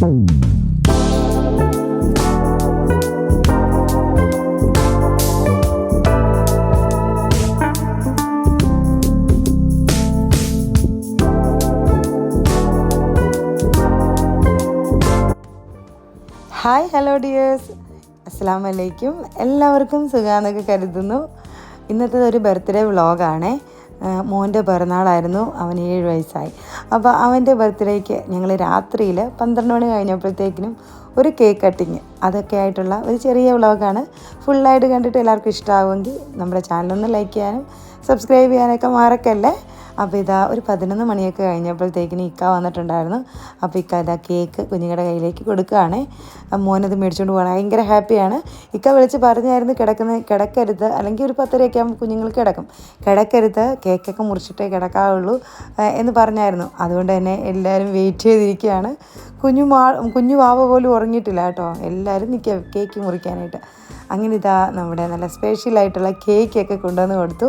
Hi hello dears. അസ്സാം വലൈക്കും എല്ലാവർക്കും സുഖാന്നൊക്കെ കരുതുന്നു. ഇന്നത്തെ ഒരു ബർത്ത്ഡേ വ്ളോഗാണേ. മോന്റെ പിറന്നാളായിരുന്നു. അവന് ഏഴ് വയസ്സായി. അപ്പോൾ അവന്റെ ബർത്ത്ഡേക്ക് ഞങ്ങൾ രാത്രിയിൽ പന്ത്രണ്ട് മണി കഴിഞ്ഞപ്പോഴത്തേക്കിനും ഒരു കേക്ക് കട്ടിങ് അതൊക്കെ ആയിട്ടുള്ള ഒരു ചെറിയ വ്ളോഗാണ് ഫുള്ളായിട്ട് കണ്ടിട്ട് എല്ലാവർക്കും ഇഷ്ടമാവുമെങ്കിൽ നമ്മുടെ ചാനലൊന്ന് ലൈക്ക് ചെയ്യാനും സബ്സ്ക്രൈബ് ചെയ്യാനൊക്കെ മറക്കല്ലേ? അപ്പോൾ ഇതാ ഒരു പതിനൊന്ന് മണിയൊക്കെ കഴിഞ്ഞപ്പോഴത്തേക്കിന് ഇക്ക വന്നിട്ടുണ്ടായിരുന്നു. അപ്പോൾ ഇക്ക ഇതാ കേക്ക് കുഞ്ഞുങ്ങളുടെ കയ്യിലേക്ക് കൊടുക്കുകയാണേ. മോനത് മേടിച്ചുകൊണ്ട് പോകണം ഭയങ്കര ഹാപ്പിയാണ്. ഇക്ക വിളിച്ച് പറഞ്ഞായിരുന്നു കിടക്കുന്ന കിടക്കരുത്. അല്ലെങ്കിൽ ഒരു പത്തരയൊക്കെ ആകുമ്പോൾ കുഞ്ഞുങ്ങൾ കിടക്കും. കിടക്കരുത് കേക്കൊക്കെ മുറിച്ചിട്ടേ കിടക്കാവുള്ളൂ എന്ന് പറഞ്ഞായിരുന്നു. അതുകൊണ്ട് തന്നെ എല്ലാവരും വെയിറ്റ് ചെയ്തിരിക്കുകയാണ്. കുഞ്ഞു മാ കുഞ്ഞു വാവ പോലും ഉറങ്ങിയിട്ടില്ല കേട്ടോ. എല്ലാവരും നിൽക്കുക കേക്ക് മുറിക്കാനായിട്ട്. അങ്ങനെ ഇതാ നമ്മുടെ നല്ല സ്പെഷ്യലായിട്ടുള്ള കേക്കൊക്കെ കൊണ്ടുവന്ന് കൊടുത്തു.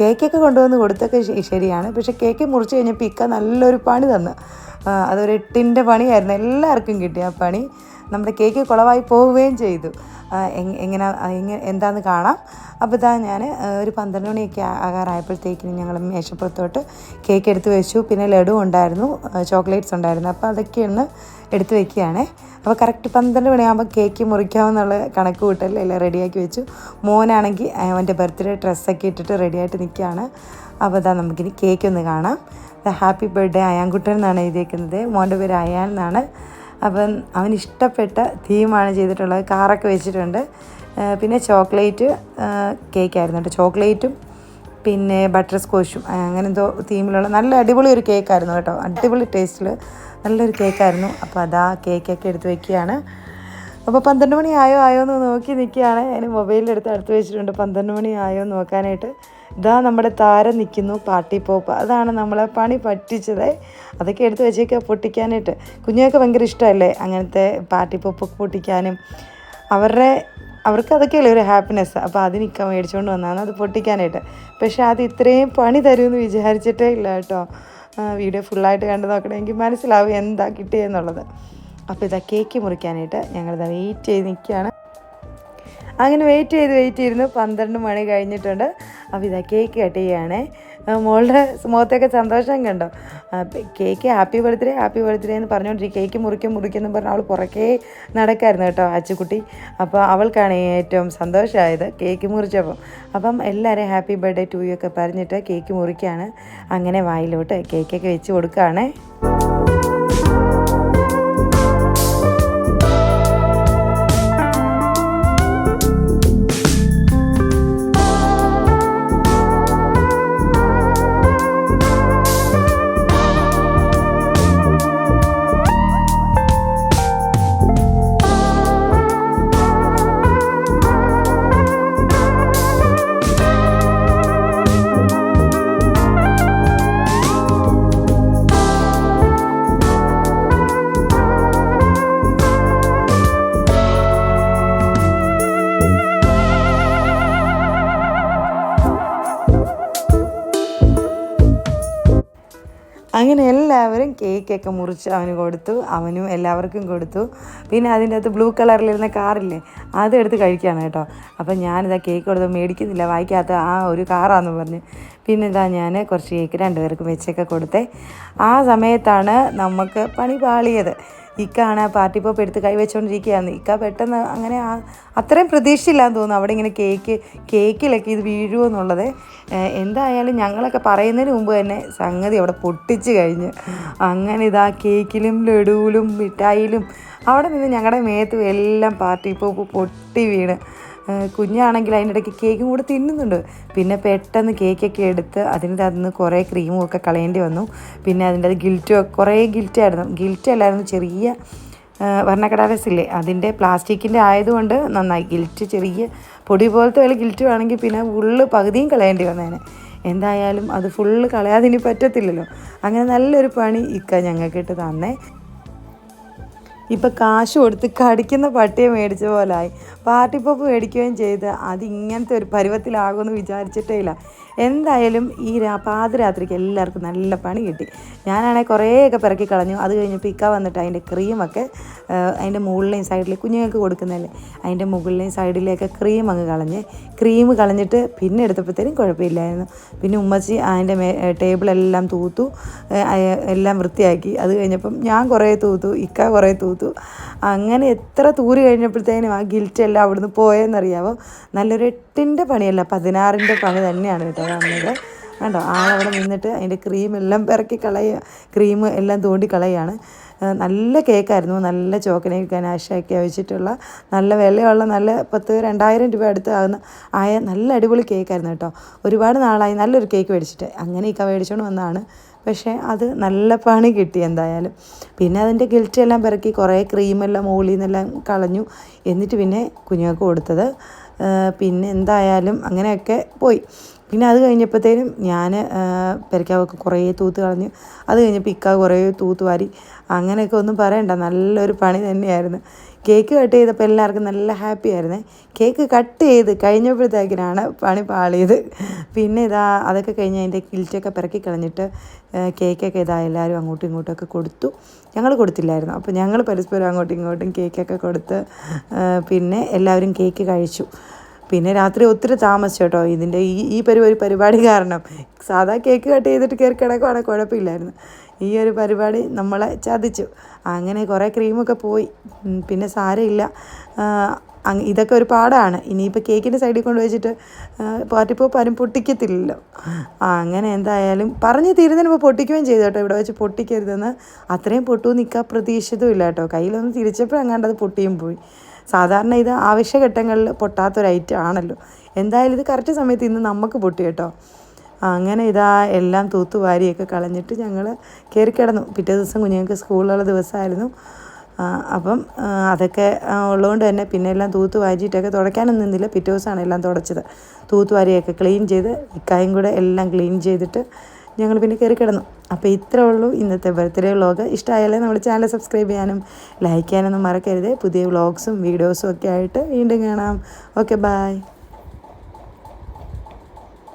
കേക്കൊക്കെ കൊണ്ടുവന്ന് കൊടുത്തൊക്കെ ശരിയാണ്. പക്ഷേ കേക്ക് മുറിച്ച് കഴിഞ്ഞപ്പോൾ ഇക്ക നല്ലൊരു പണി തന്നു. അതൊരു എട്ടിന്റെ പണിയായിരുന്നു. എല്ലാവർക്കും കിട്ടി ആ പണി. നമ്മുടെ കേക്ക് കുളവായി പോവുകയും ചെയ്തു. എങ്ങനെ എങ്ങനെ എന്താന്ന് കാണാം. അപ്പോൾ ഇതാ ഞാൻ ഒരു പന്ത്രണ്ട് മണിയൊക്കെ ആകാറായപ്പോഴത്തേക്കിന് ഞങ്ങൾ മേശപ്പുറത്തോട്ട് കേക്ക് എടുത്ത് വെച്ചു. പിന്നെ ലഡു ഉണ്ടായിരുന്നു ചോക്ലേറ്റ്സ് ഉണ്ടായിരുന്നു. അപ്പോൾ അതൊക്കെ ഒന്ന് എടുത്ത് വെക്കുകയാണേ. അപ്പോൾ കറക്റ്റ് പന്ത്രണ്ട് മണിയാകുമ്പോൾ കേക്ക് മുറിക്കാമെന്നുള്ള കണക്ക് കൂട്ടൽ എല്ലാം റെഡിയാക്കി വെച്ചു. മോനാണെങ്കിൽ അവന്റെ ബർത്ത്ഡേ ഡ്രസ്സൊക്കെ ഇട്ടിട്ട് റെഡിയായിട്ട് നിൽക്കുകയാണ് അപ്പോൾ ഇതാ നമുക്കിനി കേക്ക് ഒന്ന് കാണാം ഹാപ്പി ബർത്ത്ഡേ അയാൻകുട്ടൻ എന്നാണ് എഴുതിയേക്കുന്നത്. മോന്റെ പേര് അയാൻ എന്നാണ്. അപ്പം അവന് ഇഷ്ടപ്പെട്ട തീമാണ് ചെയ്തിട്ടുള്ളത്. കാറൊക്കെ വെച്ചിട്ടുണ്ട്. പിന്നെ ചോക്ലേറ്റ് കേക്കായിരുന്നു കേട്ടോ. ചോക്ലേറ്റും പിന്നെ ബട്ടർ സ്കോച്ചും അങ്ങനെ എന്തോ തീമിലുള്ള നല്ല അടിപൊളി ഒരു കേക്കായിരുന്നു കേട്ടോ. അടിപൊളി ടേസ്റ്റിൽ നല്ലൊരു കേക്കായിരുന്നു. അപ്പോൾ അതാ കേക്കൊക്കെ എടുത്ത് വെക്കുകയാണ്. അപ്പോൾ പന്ത്രണ്ട് മണി ആയോ ആയോ എന്ന് നോക്കി നിൽക്കുകയാണ് മൊബൈലിൽ എടുത്ത് അടുത്ത് വെച്ചിട്ടുണ്ട്. പന്ത്രണ്ട് മണി ആയോ നോക്കാനായിട്ട്. ഇതാ നമ്മുടെ താരം നിൽക്കുന്നു പാർട്ടി പോപ്പ്. അതാണ് നമ്മളെ പണി പറ്റിച്ചത്. അതൊക്കെ എടുത്ത് വെച്ചേക്കുക പൊട്ടിക്കാനായിട്ട്. കുഞ്ഞുങ്ങൾക്ക് ഭയങ്കര ഇഷ്ടമല്ലേ അങ്ങനത്തെ പാർട്ടി പോപ്പൊക്കെ പൊട്ടിക്കാനും? അവരുടെ അവർക്ക് അതൊക്കെയല്ലേ ഒരു ഹാപ്പിനെസ് അപ്പോൾ അത് നിൽക്കാൻ മേടിച്ചുകൊണ്ട് വന്നതാണ് അത് പൊട്ടിക്കാനായിട്ട്. പക്ഷേ അത് ഇത്രയും പണി തരുമെന്ന് വിചാരിച്ചിട്ടേ ഇല്ല കേട്ടോ. വീഡിയോ ഫുള്ളായിട്ട് കണ്ടു നോക്കണമെങ്കിൽ മനസ്സിലാവും എന്താ കിട്ടിയെന്നുള്ളത്. അപ്പോൾ ഇതാ കേക്ക് മുറിക്കാനായിട്ട് ഞങ്ങളിതാ വെയിറ്റ് ചെയ്ത് നിൽക്കുകയാണ് അങ്ങനെ വെയിറ്റ് ചെയ്ത് വെയിറ്റ് ചെയ്തിരുന്നു. പന്ത്രണ്ട് മണി കഴിഞ്ഞിട്ടുണ്ട്. അപ്പോൾ ഇതാ കേക്ക് കട്ട് ചെയ്യുകയാണേ മോളുടെ മുഖത്തൊക്കെ സന്തോഷം കണ്ടോ? Cake happy birthday happy birthday എന്ന് പറഞ്ഞുകൊണ്ടിരിക്കും കേക്ക് മുറിക്കും മുറിക്കും എന്ന് പറഞ്ഞ് അവൾ പുറക്കേ നടക്കായിരുന്നു കേട്ടോ അച്ചുക്കുട്ടി. അപ്പോൾ അവൾക്കാണ് ഏറ്റവും സന്തോഷമായത് കേക്ക് മുറിച്ചപ്പം. അപ്പം എല്ലാവരും ഹാപ്പി ബർത്ത്ഡേ ടു യു ഒക്കെ പറഞ്ഞിട്ട് കേക്ക് മുറിക്കുകയാണ് അങ്ങനെ വായിലോട്ട് കേക്കൊക്കെ വെച്ച് കൊടുക്കുകയാണേ. അങ്ങനെ എല്ലാവരും കേക്കൊക്കെ മുറിച്ച് അവന് കൊടുത്തു അവനും എല്ലാവർക്കും കൊടുത്തു. പിന്നെ അതിന്റെ അകത്ത് ബ്ലൂ കളറിലിരുന്ന കാറില്ലേ അത് എടുത്ത് കഴിക്കുകയാണ് കേട്ടോ. അപ്പം ഞാനിതാ കേക്ക് കൊടുത്ത് മേടിക്കുന്നില്ല വായിക്കാത്ത ആ ഒരു കാറാന്ന് പറഞ്ഞ്. പിന്നെ ഇതാ ഞാൻ കുറച്ച് കേക്ക് രണ്ടുപേർക്കും വെച്ചൊക്കെ കൊടുത്തേ. ആ സമയത്താണ് നമുക്ക് പണി പാളിയത്. ഇക്കാണ് പാർട്ടി പോപ്പ് എടുത്ത് കൈവച്ചുകൊണ്ടിരിക്കുകയാണ് ഇക്ക പെട്ടെന്ന് അങ്ങനെ ആ- അത്രയും പ്രതീക്ഷയില്ലാന്ന് തോന്നുന്നു അവിടെ ഇങ്ങനെ കേക്ക് കേക്കിലൊക്കെ ഇത് വീഴുമോ എന്നുള്ളത്. എന്തായാലും ഞങ്ങളൊക്കെ പറയുന്നതിന് മുമ്പ് തന്നെ സംഗതി അവിടെ പൊട്ടിച്ച് കഴിഞ്ഞ്. അങ്ങനെ ഇതാ കേക്കിലും ലഡുവിലും മിഠായിലും അവിടെ നിന്ന് ഞങ്ങളുടെ മേത്തും എല്ലാം പാർട്ടി പോപ്പ് പൊട്ടി വീണ്. കുഞ്ഞാണെങ്കിൽ അതിന്റെ ഇടയ്ക്ക് കേക്കും കൂടെ തിന്നുന്നുണ്ട്. പിന്നെ പെട്ടെന്ന് കേക്കൊക്കെ എടുത്ത് അതിന്റെ അതിന് കുറേ ക്രീമും ഒക്കെ കളയേണ്ടി വന്നു. പിന്നെ അതിന്റെ അത് ഗിൽറ്റും കുറേ ഗിൽറ്റായിരുന്നു ഗിൽറ്റ് അല്ലായിരുന്നു ചെറിയ വർണക്കടാലസ് ഇല്ലേ? അതിന്റെ പ്ലാസ്റ്റിക്കിന്റെ ആയതുകൊണ്ട് നന്നായി. ഗിൽറ്റ് ചെറിയ പൊടി പോലത്തെ വല്ല ഗിൽറ്റ് വേണമെങ്കിൽ പിന്നെ ഉള്ളു പകുതിയും കളയേണ്ടി വന്നേനെ. എന്തായാലും അത് ഫുള്ള് കളയാതെ ഇനി പറ്റത്തില്ലല്ലോ. അങ്ങനെ നല്ലൊരു പണി ഇക്ക ഞങ്ങൾക്ക് ഇട്ട് തന്നേ. ഇപ്പം കാശ് കൊടുത്ത് കടിക്കുന്ന പട്ടിയെ മേടിച്ച പോലായി. പാർട്ടി പോപ്പ് മേടിക്കുകയും ചെയ്ത് അത് ഇങ്ങനത്തെ ഒരു പരുവത്തിലാകുമെന്ന് വിചാരിച്ചിട്ടേ ഇല്ല. എന്തായാലും ഈ പാതിരാത്രിക്ക് എല്ലാവർക്കും നല്ല പണി കിട്ടി. ഞാനാണെങ്കിൽ കുറേയൊക്കെ പിറക്കി കളഞ്ഞു. അത് കഴിഞ്ഞപ്പോൾ ഇക്ക വന്നിട്ട് അതിന്റെ ക്രീമൊക്കെ അതിന്റെ മുകളിലെയും സൈഡിൽ കുഞ്ഞുങ്ങൾക്ക് കൊടുക്കുന്നതല്ലേ? അതിന്റെ മുകളിലെയും സൈഡിലേക്ക് ക്രീം അങ്ങ് കളഞ്ഞ് ക്രീം കളഞ്ഞിട്ട് പിന്നെ എടുത്തപ്പോഴത്തേനും കുഴപ്പമില്ലായിരുന്നു. പിന്നെ ഉമ്മച്ചി അതിന്റെ ടേബിളെല്ലാം തൂത്തു എല്ലാം വൃത്തിയാക്കി. അത് കഴിഞ്ഞപ്പം ഞാൻ കുറേ തൂത്തു ഇക്ക കുറേ തൂത്തു. അങ്ങനെ എത്ര തൂര് കഴിഞ്ഞപ്പോഴത്തേനും ആ ഗിൽറ്റ് എല്ലാം അവിടുന്ന് പോയെന്നറിയാമോ നല്ലൊരു എട്ടിന്റെ പണിയല്ല പതിനാറിന്റെ പണി തന്നെയാണ് കേട്ടോ വന്നത്. കണ്ടോ? ആളവിടെ നിന്നിട്ട് അതിന്റെ ക്രീം എല്ലാം പിറക്കി കളയുക ക്രീം എല്ലാം തോണ്ടി കളയുകയാണ് ഏഹ് നല്ല കേക്കായിരുന്നു നല്ല ചോക്കനേക്ക് ഗനാശയൊക്കെ വെച്ചിട്ടുള്ള നല്ല വിലയുള്ള നല്ല പത്ത് രണ്ടായിരം രൂപ അടുത്ത് ആകുന്ന ആയ നല്ല അടിപൊളി കേക്കായിരുന്നു കേട്ടോ. ഒരുപാട് നാളായി നല്ലൊരു കേക്ക് മേടിച്ചിട്ട്. അങ്ങനെ ഇക്ക മേടിച്ചുകൊണ്ട് വന്നതാണ്. പക്ഷേ അത് നല്ല പണി കിട്ടി എന്തായാലും. പിന്നെ അതിന്റെ ഗിൽറ്റ് എല്ലാം പിറക്കി കുറേ ക്രീമെല്ലാം മുകളിൽ നിന്നെല്ലാം കളഞ്ഞു. എന്നിട്ട് പിന്നെ കുഞ്ഞുങ്ങൾക്ക് കൊടുത്തത്. പിന്നെ എന്തായാലും അങ്ങനെയൊക്കെ പോയി. പിന്നെ അത് കഴിഞ്ഞപ്പോഴത്തേനും ഞാൻ പെരക്കാവൊക്കെ കുറേ തൂത്ത് കളഞ്ഞു അത് കഴിഞ്ഞപ്പോൾ ഇക്ക കുറേ തൂത്ത് വാരി അങ്ങനെയൊക്കെ ഒന്നും പറയണ്ട നല്ലൊരു പണി തന്നെയായിരുന്നു. കേക്ക് കട്ട് ചെയ്തപ്പോൾ എല്ലാവർക്കും നല്ല ഹാപ്പി ആയിരുന്നു. കേക്ക് കട്ട് ചെയ്ത് കഴിഞ്ഞപ്പോഴത്തേക്കിനാണ് പണി പാളിയത്. പിന്നെ ഇതാ അതൊക്കെ കഴിഞ്ഞ് അതിന്റെ കിൽറ്റൊക്കെ പിറക്കി കളഞ്ഞിട്ട് കേക്കൊക്കെ ഇതാ എല്ലാവരും അങ്ങോട്ടും ഇങ്ങോട്ടും ഒക്കെ കൊടുത്തു. ഞങ്ങൾ കൊടുത്തില്ലായിരുന്നു. അപ്പോൾ ഞങ്ങൾ പരസ്പരം അങ്ങോട്ടും ഇങ്ങോട്ടും കേക്കൊക്കെ കൊടുത്ത് പിന്നെ എല്ലാവരും കേക്ക് കഴിച്ചു. പിന്നെ രാത്രി ഒത്തിരി താമസിച്ചു കേട്ടോ. ഇതിന്റെ ഈ ഈ പരിപാടി പരിപാടി കാരണം. സാധാ കേക്ക് കട്ട് ചെയ്തിട്ട് കയറി കിടക്കുവാണെങ്കിൽ കുഴപ്പമില്ലായിരുന്നു. ഈ ഒരു പരിപാടി നമ്മളെ ചതിച്ചു. അങ്ങനെ കുറേ ക്രീമൊക്കെ പോയി. പിന്നെ സാരമില്ല ഇതൊക്കെ ഒരു പാടാണ്. ഇനിയിപ്പോൾ കേക്കിന്റെ സൈഡിൽ കൊണ്ട് വെച്ചിട്ട് പാർട്ടിപ്പോപ്പ് ആരും പൊട്ടിക്കത്തില്ലല്ലോ. അങ്ങനെ എന്തായാലും പറഞ്ഞു തീരുന്നതിന് ഇപ്പോൾ പൊട്ടിക്കുകയും ചെയ്തു കേട്ടോ. ഇവിടെ വെച്ച് പൊട്ടിക്കരുതെന്ന്. അത്രയും പൊട്ടുമെന്ന് നിൽക്കാൻ പ്രതീക്ഷിതവും ഇല്ല കേട്ടോ. കയ്യിലൊന്ന് തിരിച്ചപ്പോഴെങ്ങാണ്ട് അത് പൊട്ടിയും പോയി. സാധാരണ ഇത് ആവശ്യഘട്ടങ്ങളിൽ പൊട്ടാത്തൊരു ഐറ്റം ആണല്ലോ. എന്തായാലും ഇത് കറക്റ്റ് സമയത്ത് ഇന്ന് നമുക്ക് പൊട്ടി കേട്ടോ. അങ്ങനെ ഇതാ എല്ലാം തൂത്തുവാരിയൊക്കെ കളഞ്ഞിട്ട് ഞങ്ങൾ കയറി കിടന്നു. പിറ്റേ ദിവസം കുഞ്ഞുങ്ങൾക്ക് സ്കൂളിലുള്ള ദിവസമായിരുന്നു. അപ്പം അതൊക്കെ ഉള്ളതുകൊണ്ട് തന്നെ പിന്നെ എല്ലാം തൂത്ത് വാരിയിട്ടൊക്കെ തുടയ്ക്കാനൊന്നും നിന്നില്ല. പിറ്റേ ദിവസമാണ് എല്ലാം തുടച്ചത്. തൂത്തുവാരിയൊക്കെ ക്ലീൻ ചെയ്ത് ഇക്കായും കൂടെ എല്ലാം ക്ലീൻ ചെയ്തിട്ട് ഞങ്ങൾ പിന്നെ കയറി കിടന്നു. അപ്പോൾ ഇത്രേ ഉള്ളൂ ഇന്നത്തെ ബർത്ത്ഡേ വ്ളോഗ് ഇഷ്ടമായാലേ നമ്മുടെ ചാനൽ സബ്സ്ക്രൈബ് ചെയ്യാനും ലൈക്ക് ചെയ്യാനൊന്നും മറക്കരുത്. പുതിയ വ്ളോഗ്സും വീഡിയോസും ഒക്കെ ആയിട്ട് വീണ്ടും കാണാം. Okay bye